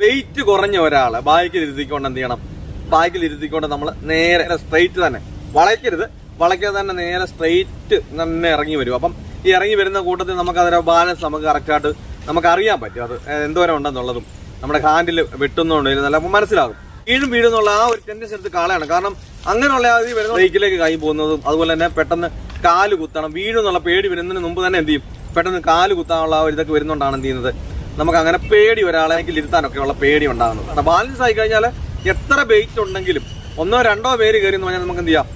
Wait കുറഞ്ഞ ഒരാൾ ബാക്കിൽ ഇരുത്തിക്കൊണ്ട് എന്ത് ചെയ്യണം? ബാക്കിൽ ഇരുത്തിക്കൊണ്ട് നമ്മൾ നേരെ സ്ട്രെയിറ്റ് തന്നെ. വളയ്ക്കരുത്. വളയ്ക്കാതെ തന്നെ നേരെ സ്ട്രെയിറ്റ് തന്നെ ഇറങ്ങി വരും. അപ്പം ഈ ഇറങ്ങി വരുന്ന കൂട്ടത്തിൽ നമുക്ക് അതിന്റെ ബാലൻസ് നമുക്ക് കറക്റ്റായിട്ട് നമുക്ക് അറിയാൻ പറ്റും. അത് എന്തോരം ഉണ്ടെന്നുള്ളതും നമ്മുടെ ഹാൻഡിൽ വെട്ടുന്നുണ്ടെങ്കിൽ നല്ല മനസ്സിലാകും. വീഴും വീഴുന്നുള്ള ആ ഒരു ടെൻഡൻസ് എടുത്ത് കാളയാണ്. കാരണം അങ്ങനെയുള്ള അത് വരുന്ന ബ്രേക്കിലേക്ക് കൈ പോകുന്നതും അതുപോലെ തന്നെ പെട്ടെന്ന് കാൽ കുത്തണം. വീഴുന്നുള്ള പേടി വരുന്നതിന് മുമ്പ് തന്നെ എന്ത് ചെയ്യും? പെട്ടെന്ന് കാൽ കുത്താനുള്ള ആ ഒരു ഇതൊക്കെ വരുന്നുണ്ടാണ് എന്ത് ചെയ്യുന്നത്? നമുക്ക് അങ്ങനെ പേടി ഒരാളെ ഇരുത്താനൊക്കെ ഉള്ള പേടി ഉണ്ടാകുന്നത് ബാലൻസ് ആയി കഴിഞ്ഞാൽ എത്ര വെയിറ്റ് ഉണ്ടെങ്കിലും ഒന്നോ രണ്ടോ പേര് കയറി എന്ന് പറഞ്ഞാൽ നമുക്ക് എന്ത് ചെയ്യാം?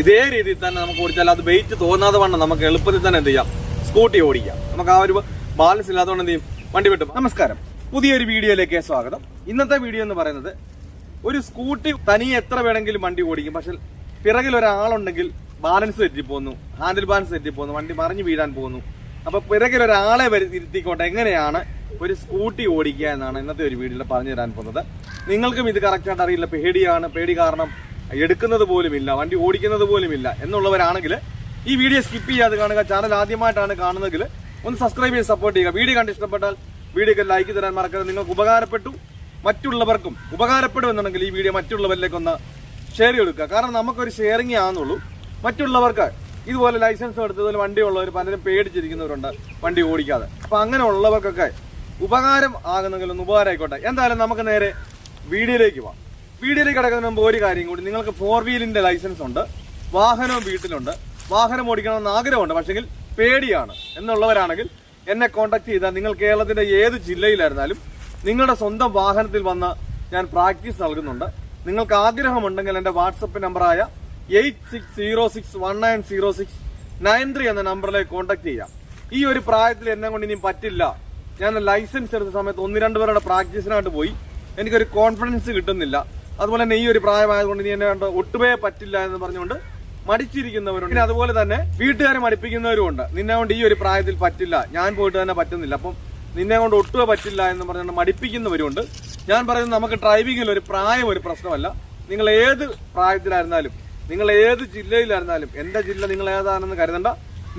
ഇതേ രീതിയിൽ തന്നെ നമുക്ക് ഓടിച്ചാൽ അത് വെയിറ്റ് തോന്നാതെ വണ്ണം നമുക്ക് എളുപ്പത്തിൽ തന്നെ എന്ത് ചെയ്യാം? സ്കൂട്ടി ഓടിക്കാം. നമുക്ക് ആ ഒരു ബാലൻസ് ഇല്ലാത്തതുകൊണ്ട് എന്ത് ചെയ്യും? വണ്ടി വിട്ടും നമസ്കാരം. പുതിയൊരു വീഡിയോയിലേക്ക് സ്വാഗതം. ഇന്നത്തെ വീഡിയോ എന്ന് പറയുന്നത് ഒരു സ്കൂട്ടി തനിയെ എത്ര വേണമെങ്കിലും വണ്ടി ഓടിക്കും. പക്ഷെ പിറകിൽ ഒരാളുണ്ടെങ്കിൽ ബാലൻസ് തെറ്റിപ്പോന്നു ഹാൻഡിൽ ബാലൻസ് തെറ്റിപ്പോന്നു വണ്ടി മറിഞ്ഞു വീഴാൻ പോകുന്നു അപ്പോൾ പിറകിൽ ഒരാളെ വരുത്തിക്കോട്ടെ എങ്ങനെയാണ് ഒരു സ്കൂട്ടി ഓടിക്കുക എന്നാണ് ഇന്നത്തെ ഒരു വീഡിയോയിൽ പറഞ്ഞു തരാൻ പോകുന്നത്. നിങ്ങൾക്കും ഇത് കറക്റ്റായിട്ട് അറിയില്ല. പേടിയാണ്. പേടി കാരണം എടുക്കുന്നത് പോലുമില്ല വണ്ടി ഓടിക്കുന്നത് പോലുമില്ല എന്നുള്ളവരാണെങ്കിൽ ഈ വീഡിയോ സ്കിപ്പ് ചെയ്യാതെ കാണുക. ചാനൽ ആദ്യമായിട്ടാണ് കാണുന്നതെങ്കിൽ ഒന്ന് സബ്സ്ക്രൈബ് ചെയ്ത് സപ്പോർട്ട് ചെയ്യുക. വീഡിയോ കണ്ട് ഇഷ്ടപ്പെട്ടാൽ വീഡിയോക്ക് ലൈക്ക് തരാൻ മറക്കരുത്. നിങ്ങൾക്ക് ഉപകാരപ്പെട്ടു മറ്റുള്ളവർക്കും ഉപകാരപ്പെടുമെന്നുണ്ടെങ്കിൽ ഈ വീഡിയോ മറ്റുള്ളവരിലേക്ക് ഒന്ന് ഷെയർ കൊടുക്കുക. കാരണം നമുക്കൊരു ഷെയറിംഗ് ആണെന്നുള്ളൂ. മറ്റുള്ളവർക്ക് ഇതുപോലെ ലൈസൻസ് എടുത്തതുപോലെ വണ്ടി ഉള്ളവർ പലരും പേടിച്ചിരിക്കുന്നവരുണ്ട് വണ്ടി ഓടിക്കാതെ. അപ്പം അങ്ങനെ ഉള്ളവർക്കൊക്കെ ഉപകാരം ആകുന്നെങ്കിൽ ഒന്ന് ഉപകാരമായിക്കോട്ടെ. എന്തായാലും നമുക്ക് നേരെ വീഡിയോയിലേക്ക് പോവാം. വീഡിയോയിലേക്ക് കിടക്കുന്നതിന് മുമ്പ് ഒരു കാര്യം കൂടി. നിങ്ങൾക്ക് ഫോർ വീലിന്റെ ലൈസൻസ് ഉണ്ട്. വാഹനവും വീട്ടിലുണ്ട്. വാഹനം ഓടിക്കണമെന്ന് ആഗ്രഹമുണ്ട്. പക്ഷെങ്കിൽ പേടിയാണ്. എന്നുള്ളവരാണെങ്കിൽ എന്നെ കോൺടാക്ട് ചെയ്താൽ നിങ്ങൾ കേരളത്തിന്റെ ഏത് ജില്ലയിലായിരുന്നാലും നിങ്ങളുടെ സ്വന്തം വാഹനത്തിൽ വന്ന് ഞാൻ പ്രാക്ടീസ് നൽകുന്നുണ്ട്. നിങ്ങൾക്ക് ആഗ്രഹമുണ്ടെങ്കിൽ എന്റെ വാട്സപ്പ് നമ്പറായ eight six zero six one nine zero six nine three എന്ന നമ്പറിലേക്ക് കോൺടാക്ട് ചെയ്യാം. ഈ ഒരു പ്രായത്തിൽ എന്നെ കൊണ്ട് ഇനിയും പറ്റില്ല. ഞാൻ ലൈസൻസ് എടുത്ത സമയത്ത് ഒന്ന് രണ്ട് പേരുടെ പ്രാക്ടീസിനായിട്ട് പോയി. എനിക്കൊരു കോൺഫിഡൻസ് കിട്ടുന്നില്ല. അതുപോലെ തന്നെ ഈ ഒരു പ്രായമായതുകൊണ്ട് ഇനി എന്നെ ഒട്ടുമേ പറ്റില്ല എന്ന് പറഞ്ഞുകൊണ്ട് മടിച്ചിരിക്കുന്നവരുണ്ട്. പിന്നെ അതുപോലെ തന്നെ വീട്ടുകാരെ മടിപ്പിക്കുന്നവരും ഉണ്ട്. നിന്നെ കൊണ്ട് ഈ ഒരു പ്രായത്തിൽ പറ്റില്ല. ഞാൻ പോയിട്ട് തന്നെ പറ്റുന്നില്ല. അപ്പം നിന്നെ കൊണ്ട് ഒട്ടുമേ പറ്റില്ല എന്ന് പറഞ്ഞുകൊണ്ട് മടിപ്പിക്കുന്നവരുണ്ട്. ഞാൻ പറയുന്നത് നമുക്ക് ഡ്രൈവിങ്ങിൽ ഒരു പ്രായം ഒരു പ്രശ്നമല്ല. നിങ്ങൾ ഏത് പ്രായത്തിലായിരുന്നാലും നിങ്ങൾ ഏത് ജില്ലയിലായിരുന്നാലും എന്റെ ജില്ല നിങ്ങൾ ഏതാണെന്ന് കരുതണ്ട.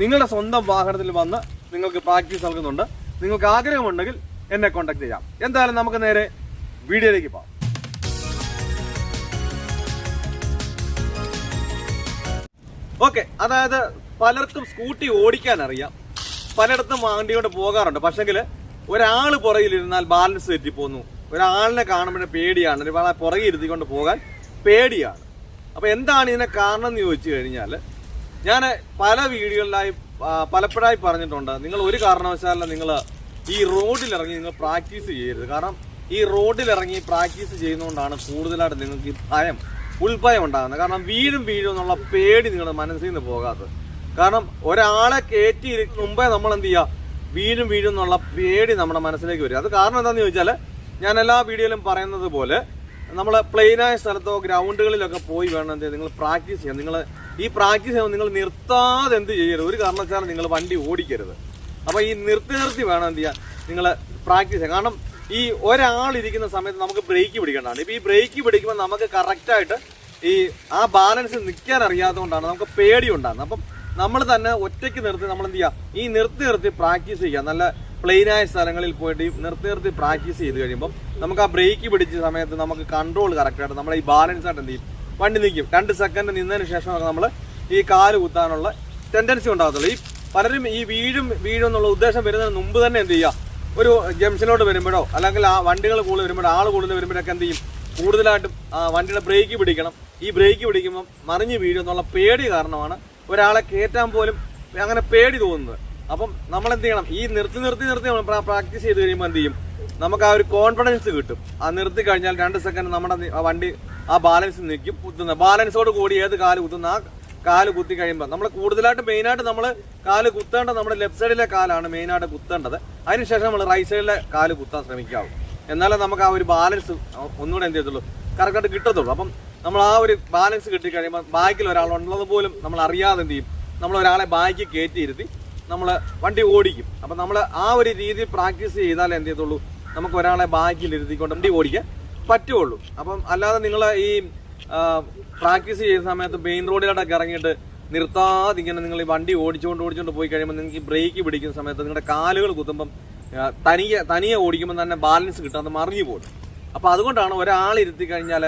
നിങ്ങളുടെ സ്വന്തം വാഹനത്തിൽ വന്ന് നിങ്ങൾക്ക് പ്രാക്ടീസ് നൽകുന്നുണ്ട്. നിങ്ങൾക്ക് ആഗ്രഹമുണ്ടെങ്കിൽ എന്നെ കോൺടാക്ട് ചെയ്യാം. എന്തായാലും നമുക്ക് നേരെ വീഡിയോയിലേക്ക് പോകാം. ഓക്കെ അതായത് പലർക്കും സ്കൂട്ടി ഓടിക്കാൻ അറിയാം. പലയിടത്തും വണ്ടി കൊണ്ട് പോകാറുണ്ട്. പക്ഷെങ്കിൽ ഒരാൾ പുറകിലിരുന്നാൽ ബാലൻസ് തെറ്റിപ്പോന്നു ഒരാളിനെ കാണുമ്പോൾ പേടിയാണ്. ഒരാളെ പുറകിൽ ഇരുത്തിക്കൊണ്ട് പോകാൻ പേടിയാണ്. അപ്പൊ എന്താണ് ഇതിനെ കാരണം എന്ന് ചോദിച്ചു കഴിഞ്ഞാൽ ഞാൻ പല വീഡിയോകളിലായി പലപ്പോഴായി പറഞ്ഞിട്ടുണ്ട്. നിങ്ങൾ ഒരു കാരണവശാലും നിങ്ങൾ ഈ റോഡിൽ ഇറങ്ങി നിങ്ങൾ പ്രാക്ടീസ് ചെയ്യരുത്. കാരണം ഈ റോഡിൽ ഇറങ്ങി പ്രാക്ടീസ് ചെയ്യുന്നതുകൊണ്ടാണ് കൂടുതലായിട്ട് നിങ്ങൾക്ക് ഈ ഭയം ഉൾഭയം ഉണ്ടാകുന്നത്. കാരണം വീഴും വീഴും എന്നുള്ള പേടി നിങ്ങളുടെ മനസ്സിൽ നിന്ന് പോകാത്തത്. കാരണം ഒരാളെ കയറ്റി മുമ്പേ നമ്മൾ എന്ത് ചെയ്യുക? വീഴും വീഴും എന്നുള്ള പേടി നമ്മുടെ മനസ്സിലേക്ക് വരും അത് കാരണം എന്താണെന്ന് ചോദിച്ചാൽ ഞാൻ എല്ലാ വീഡിയോയിലും പറയുന്നത് പോലെ നമ്മൾ പ്ലെയിനായ സ്ഥലത്തോ ഗ്രൗണ്ടുകളിലൊക്കെ പോയി വേണം എന്ത് നിങ്ങൾ പ്രാക്ടീസ് ചെയ്യാം നിങ്ങൾ ഈ പ്രാക്ടീസ് നിങ്ങൾ നിർത്താതെ എന്ത് ചെയ്യരുത്. ഒരു കാരണവശാലും നിങ്ങൾ വണ്ടി ഓടിക്കരുത്. അപ്പോൾ ഈ നിർത്തി നിർത്തി വേണം എന്ത് ചെയ്യുക നിങ്ങൾ പ്രാക്ടീസ് കാരണം ഈ ഒരാൾ ഇരിക്കുന്ന സമയത്ത് നമുക്ക് ബ്രേക്ക് പിടിക്കേണ്ടതാണ്. ഇപ്പൊ ഈ ബ്രേക്ക് പിടിക്കുമ്പോൾ നമുക്ക് കറക്റ്റായിട്ട് ഈ ആ ബാലൻസ് നിൽക്കാൻ അറിയാത്തതുകൊണ്ടാണ് നമുക്ക് പേടി ഉണ്ടാകുന്നത് അപ്പം നമ്മൾ തന്നെ ഒറ്റയ്ക്ക് നിർത്തി നമ്മൾ എന്ത് ചെയ്യുക ഈ നിർത്തി നിർത്തി പ്രാക്ടീസ് ചെയ്യുക നല്ല പ്ലെയിനായ സ്ഥലങ്ങളിൽ പോയിട്ട് നിർത്തി നിർത്തി പ്രാക്ടീസ് ചെയ്ത് കഴിയുമ്പോൾ നമുക്ക് ആ ബ്രേക്ക് പിടിച്ച സമയത്ത് നമുക്ക് കൺട്രോൾ കറക്റ്റായിട്ട് നമ്മൾ ഈ ബാലൻസ് ആയിട്ട് എന്ത് ചെയ്യും? വണ്ടി നിൽക്കും. രണ്ട് സെക്കൻഡ് നിന്നതിന് ശേഷം നമ്മൾ ഈ കാൽ കുത്താനുള്ള ടെൻഡൻസി ഉണ്ടാകത്തുള്ളൂ. ഈ പലരും ഈ വീഴും വീഴും എന്നുള്ള ഉദ്ദേശം വരുന്നതിന് മുമ്പ് തന്നെ എന്ത് ചെയ്യുക ഒരു ജംഗ്ഷനോട്ട് വരുമ്പോഴോ അല്ലെങ്കിൽ ആ വണ്ടികൾ കൂടുതൽ വരുമ്പോഴോ ആൾ കൂടുതൽ വരുമ്പോഴൊക്കെ എന്ത് ചെയ്യും? കൂടുതലായിട്ടും ആ വണ്ടിയുടെ ബ്രേക്ക് പിടിക്കണം. ഈ ബ്രേക്ക് പിടിക്കുമ്പം മറിഞ്ഞ് വീഴും എന്നുള്ള പേടി കാരണമാണ് ഒരാളെ കയറ്റാൻ പോലും അങ്ങനെ പേടി തോന്നുന്നത്. അപ്പം നമ്മൾ എന്ത് ചെയ്യണം? ഈ നിർത്തി നിർത്തി നിർത്തി നമ്മൾ പ്രാക്ടീസ് ചെയ്ത് കഴിയുമ്പോൾ എന്ത് ചെയ്യും? നമുക്ക് ആ ഒരു കോൺഫിഡൻസ് കിട്ടും. ആ നിർത്തി കഴിഞ്ഞാൽ രണ്ട് സെക്കൻഡ് നമ്മുടെ വണ്ടി ആ ബാലൻസ് നിൽക്കും കുത്തുന്ന. ബാലൻസോട് കൂടി ഏത് കാൽ കുത്തുന്ന? ആ കാൽ കുത്തി കഴിയുമ്പോൾ നമ്മൾ കൂടുതലായിട്ട് മെയിനായിട്ട് നമ്മൾ കാൽ കുത്തേണ്ടത് നമ്മുടെ ലെഫ്റ്റ് സൈഡിലെ കാലാണ് മെയിനായിട്ട് കുത്തേണ്ടത്. അതിനുശേഷം നമ്മൾ റൈറ്റ് സൈഡിലെ കാൽ കുത്താൻ ശ്രമിക്കാവും. എന്നാലേ നമുക്ക് ആ ഒരു ബാലൻസ് ഒന്നുകൂടെ എന്ത് ചെയ്യത്തുള്ളൂ? കറക്റ്റായിട്ട് കിട്ടത്തുള്ളൂ. അപ്പം നമ്മൾ ആ ഒരു ബാലൻസ് കിട്ടി കഴിയുമ്പോൾ ബാക്കിൽ ഒരാൾ ഉള്ളത് പോലും നമ്മൾ അറിയാതെ എന്ത് ചെയ്യും? നമ്മൾ ഒരാളെ ബാക്കി കയറ്റിയിരുത്തി നമ്മൾ വണ്ടി ഓടിക്കും. അപ്പം നമ്മൾ ആ ഒരു രീതി പ്രാക്ടീസ് ചെയ്താലേ എന്ത് ചെയ്യത്തുള്ളൂ? നമുക്ക് ഒരാളെ ബാക്കിൽ ഇരുത്തിക്കൊണ്ട് വണ്ടി ഓടിക്കാൻ പറ്റുള്ളൂ. അപ്പം അല്ലാതെ നിങ്ങൾ ഈ പ്രാക്ടീസ് ചെയ്യുന്ന സമയത്ത് മെയിൻ റോഡിലോട്ടൊക്കെ ഇറങ്ങിയിട്ട് നിർത്താതെ ഇങ്ങനെ നിങ്ങൾ ഈ വണ്ടി ഓടിച്ചുകൊണ്ട് ഓടിച്ചുകൊണ്ട് പോയി കഴിയുമ്പോൾ നിങ്ങൾക്ക് ബ്രേക്ക് പിടിക്കുന്ന സമയത്ത് നിങ്ങളുടെ കാലുകൾ കുത്തുമ്പം തനിയെ തനിയെ ഓടിക്കുമ്പോൾ തന്നെ ബാലൻസ് കിട്ടാതെ മറിഞ്ഞു പോകും. അപ്പോൾ അതുകൊണ്ടാണ് ഒരാൾ ഇരുത്തി കഴിഞ്ഞാൽ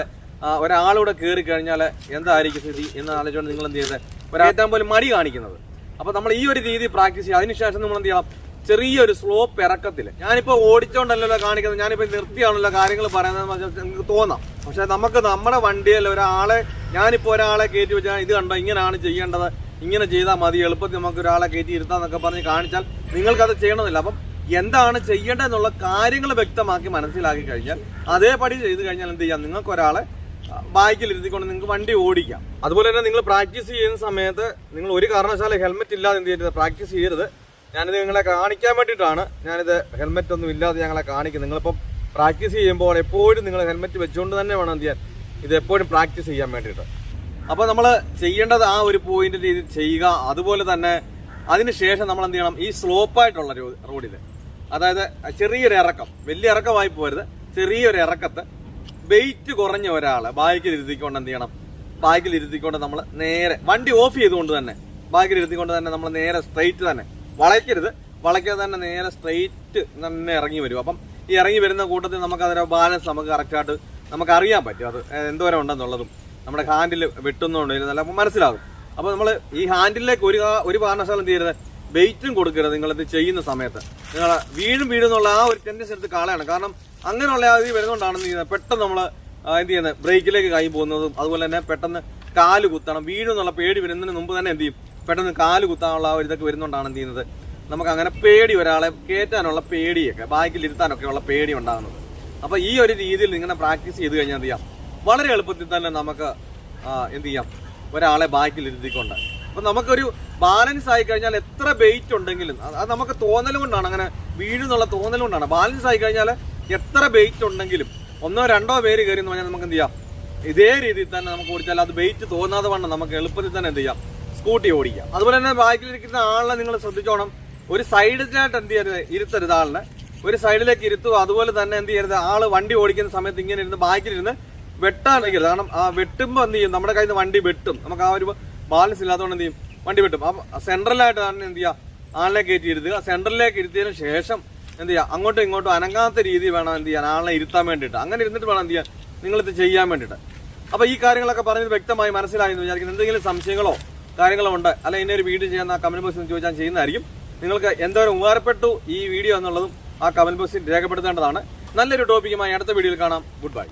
ഒരാളൂടെ കയറി കഴിഞ്ഞാൽ എന്തായിരിക്കും സ്ഥിതി എന്ന് ആലോചിച്ചുകൊണ്ട് നിങ്ങൾ എന്ത് ചെയ്തത്? ഒരാറ്റാൻ പോലും മടി കാണിക്കുന്നത്. അപ്പോൾ നമ്മൾ ഈ ഒരു രീതി പ്രാക്ടീസ് ചെയ്യുക. അതിനുശേഷം നമ്മൾ എന്ത് ചെയ്യണം? ചെറിയൊരു സ്ലോപ്പ് ഇറക്കത്തില്ല ഞാനിപ്പോ ഓടിച്ചോണ്ടല്ലോ കാണിക്കുന്നത് ഞാനിപ്പോ നിർത്തിയാണല്ലോ കാര്യങ്ങൾ പറയുന്നത് എനിക്ക് തോന്നാം. പക്ഷെ നമുക്ക് നമ്മുടെ വണ്ടിയിൽ ഒരാളെ ഞാനിപ്പോ ഒരാളെ കയറ്റി വെച്ചാൽ ഇത് കണ്ടോ ഇങ്ങനെയാണ് ചെയ്യേണ്ടത് ഇങ്ങനെ ചെയ്താൽ മതി എളുപ്പത്തിൽ നമുക്ക് ഒരാളെ കയറ്റി ഇരുത്താന്നൊക്കെ പറഞ്ഞ് കാണിച്ചാൽ നിങ്ങൾക്കത് ചെയ്യണമെന്നില്ല. അപ്പം എന്താണ് ചെയ്യേണ്ടതെന്നുള്ള കാര്യങ്ങൾ വ്യക്തമാക്കി മനസ്സിലാക്കി കഴിഞ്ഞാൽ അതേപടി ചെയ്ത് കഴിഞ്ഞാൽ എന്ത് ചെയ്യാം? നിങ്ങൾക്ക് ഒരാളെ ബൈക്കിൽ ഇരുത്തിക്കൊണ്ട് നിങ്ങൾക്ക് വണ്ടി ഓടിക്കാം. അതുപോലെ തന്നെ നിങ്ങൾ പ്രാക്ടീസ് ചെയ്യുന്ന സമയത്ത് നിങ്ങൾ ഒരു കാരണവശാലും ഹെൽമെറ്റ് ഇല്ലാതെ എന്ത് ചെയ്യരുത് പ്രാക്ടീസ് ചെയ്യരുത്. ഞാനിത് നിങ്ങളെ കാണിക്കാൻ വേണ്ടിയിട്ടാണ്. ഞാനിത് ഹെൽമെറ്റ് ഒന്നും ഇല്ലാതെ ഞങ്ങളെ കാണിക്കുന്നത്. നിങ്ങളിപ്പം പ്രാക്ടീസ് ചെയ്യുമ്പോൾ എപ്പോഴും നിങ്ങൾ ഹെൽമെറ്റ് വെച്ചുകൊണ്ട് തന്നെ വേണം എന്ത് ഇത് എപ്പോഴും പ്രാക്ടീസ് ചെയ്യാൻ വേണ്ടിയിട്ട്. അപ്പോൾ നമ്മൾ ചെയ്യേണ്ടത് ആ ഒരു പോയിന്റ് രീതി ചെയ്യുക. അതുപോലെ തന്നെ അതിനുശേഷം നമ്മൾ എന്ത് ചെയ്യണം? ഈ സ്ലോപ്പായിട്ടുള്ള റോഡിൽ അതായത് ചെറിയൊരു ഇറക്കം. വലിയ ഇറക്കമായി പോരുത്. ചെറിയൊരു ഇറക്കത്ത് വെയിറ്റ് കുറഞ്ഞ ഒരാളെ ബാക്കിൽ ഇരുത്തിക്കൊണ്ട് എന്ത് ചെയ്യണം? ബാക്കിൽ ഇരുത്തിക്കൊണ്ട് നമ്മൾ നേരെ വണ്ടി ഓഫ് ചെയ്തുകൊണ്ട് തന്നെ ബാക്കിൽ ഇരുത്തിക്കൊണ്ട് തന്നെ നമ്മൾ നേരെ സ്ട്രെയിറ്റ് തന്നെ വളയ്ക്കരുത്. വളയ്ക്കാതെ തന്നെ നേരെ സ്ട്രെയിറ്റ് തന്നെ ഇറങ്ങി വരും. അപ്പം ഈ ഇറങ്ങി വരുന്ന കൂട്ടത്തിൽ നമുക്ക് അതിന്റെ ബാലൻസ് നമുക്ക് കറക്റ്റായിട്ട് നമുക്ക് അറിയാൻ പറ്റും. അത് എന്തോരം ഉണ്ടെന്നുള്ളതും നമ്മുടെ ഹാൻഡിൽ വെട്ടുന്നുണ്ടോ നല്ല മനസ്സിലാകും. അപ്പോൾ നമ്മൾ ഈ ഹാൻഡിലേക്ക് ഒരു ഒരു കാരണവശാലും എന്ത് ചെയ്യരുത്. വെയിറ്റും കൊടുക്കരുത് നിങ്ങളിത് ചെയ്യുന്ന സമയത്ത്. നിങ്ങൾ വീഴും വീഴും എന്നുള്ള ആ ഒരു ടെൻഡൻസി എടുത്ത് കളയണം. കാരണം അങ്ങനെയുള്ള ആ ഇത് വരുന്നതുകൊണ്ടാണ് എന്ത് ചെയ്യുന്നത്? പെട്ടെന്ന് നമ്മൾ എന്ത് ചെയ്യുന്നത്? ബ്രേക്കിലേക്ക് കൈ പോകുന്നതും അതുപോലെ തന്നെ പെട്ടെന്ന് കാൽ കുത്തണം. വീഴും എന്നുള്ള പേടി വരുന്നതിന് മുമ്പ് തന്നെ എന്ത് ചെയ്യും? പെട്ടെന്ന് കാൽ കുത്താനുള്ള ഒരു ഇതൊക്കെ വരുന്നതുകൊണ്ടാണ് എന്ത് ചെയ്യുന്നത്? നമുക്ക് അങ്ങനെ പേടി ഒരാളെ കയറ്റാനുള്ള പേടിയൊക്കെ ബാക്കിൽ ഇരുത്താനൊക്കെ ഉള്ള പേടി ഉണ്ടാകുന്നത്. അപ്പൊ ഈ ഒരു രീതിയിൽ ഇങ്ങനെ പ്രാക്ടീസ് ചെയ്ത് കഴിഞ്ഞാൽ എന്ത് ചെയ്യാം? വളരെ എളുപ്പത്തിൽ തന്നെ നമുക്ക് എന്ത് ചെയ്യാം? ഒരാളെ ബാക്കിൽ ഇരുത്തിക്കൊണ്ട്. അപ്പൊ നമുക്കൊരു ബാലൻസ് ആയി കഴിഞ്ഞാൽ എത്ര വെയിറ്റ് ഉണ്ടെങ്കിലും അത് അത് നമുക്ക് തോന്നൽ കൊണ്ടാണ് അങ്ങനെ വീഴുന്നുള്ള തോന്നൽ കൊണ്ടാണ്. ബാലൻസ് ആയി കഴിഞ്ഞാൽ എത്ര വെയിറ്റ് ഉണ്ടെങ്കിലും ഒന്നോ രണ്ടോ പേര് കയറി എന്ന് പറഞ്ഞാൽ നമുക്ക് എന്ത് ചെയ്യാം? ഇതേ രീതിയിൽ തന്നെ നമുക്ക് ഓടിച്ചാൽ അത് വെയിറ്റ് തോന്നാതെ വേണം നമുക്ക് എളുപ്പത്തിൽ തന്നെ എന്ത് ചെയ്യാം? സ്കൂട്ടി ഓടിക്കാം. അതുപോലെ തന്നെ ബാക്കിലിരിക്കുന്ന ആളിനെ നിങ്ങൾ ശ്രദ്ധിച്ചോണം. ഒരു സൈഡിലായിട്ട് എന്ത് ചെയ്യരുത്? ഇരുത്തരുത് ആളിനെ. ഒരു സൈഡിലേക്ക് ഇരുത്തുക. അതുപോലെ തന്നെ എന്ത് ചെയ്യരുത്? ആൾ വണ്ടി ഓടിക്കുന്ന സമയത്ത് ഇങ്ങനെ ഇരുന്ന് ബാക്കിലിരുന്ന് വെട്ടാൻ നിൽക്കരുത്. കാരണം ആ വെട്ടുമ്പോൾ എന്ത് ചെയ്യും? നമ്മുടെ കയ്യിൽ നിന്ന് വണ്ടി വെട്ടും. നമുക്ക് ആ ഒരു ബാലൻസ് ഇല്ലാത്തതുകൊണ്ട് എന്ത് ചെയ്യും? വണ്ടി വെട്ടും. അപ്പം സെൻട്രലായിട്ട് തന്നെ എന്ത് ചെയ്യുക? ആളിനെ കയറ്റി ഇരുത്തുക. സെൻട്രലിലേക്ക് ഇരുത്തിയതിനു ശേഷം എന്ത് ചെയ്യുക? അങ്ങോട്ടും ഇങ്ങോട്ടും അനങ്ങാത്ത രീതി വേണം എന്ത് ചെയ്യാൻ ആളിനെ ഇരുത്താൻ വേണ്ടിയിട്ട്. അങ്ങനെ ഇരുന്നിട്ട് വേണം എന്ത് ചെയ്യാൻ? നിങ്ങളിത് ചെയ്യാൻ വേണ്ടിയിട്ട്. അപ്പോൾ ഈ കാര്യങ്ങളൊക്കെ പറഞ്ഞത് വ്യക്തമായി മനസ്സിലായി എന്ന് വിചാരിക്കുന്നു. എന്തെങ്കിലും സംശയങ്ങളോ കാര്യങ്ങളോ അല്ലെ ഇന്ന ഒരു വീഡിയോ ചെയ്യാൻ ആ കമന്റ് ബോക്സിൽ ചോദിച്ചാൽ ചെയ്യുന്നതായിരിക്കും. നിങ്ങൾക്ക് എന്തോരം ഉപകാരപ്പെട്ടു ഈ വീഡിയോ എന്നുള്ളതും ആ കമന്റ് ബോക്സിൽ രേഖപ്പെടുത്തേണ്ടതാണ്. നല്ലൊരു ടോപ്പിക്കുമായി അടുത്ത വീഡിയോയിൽ കാണാം. Good bye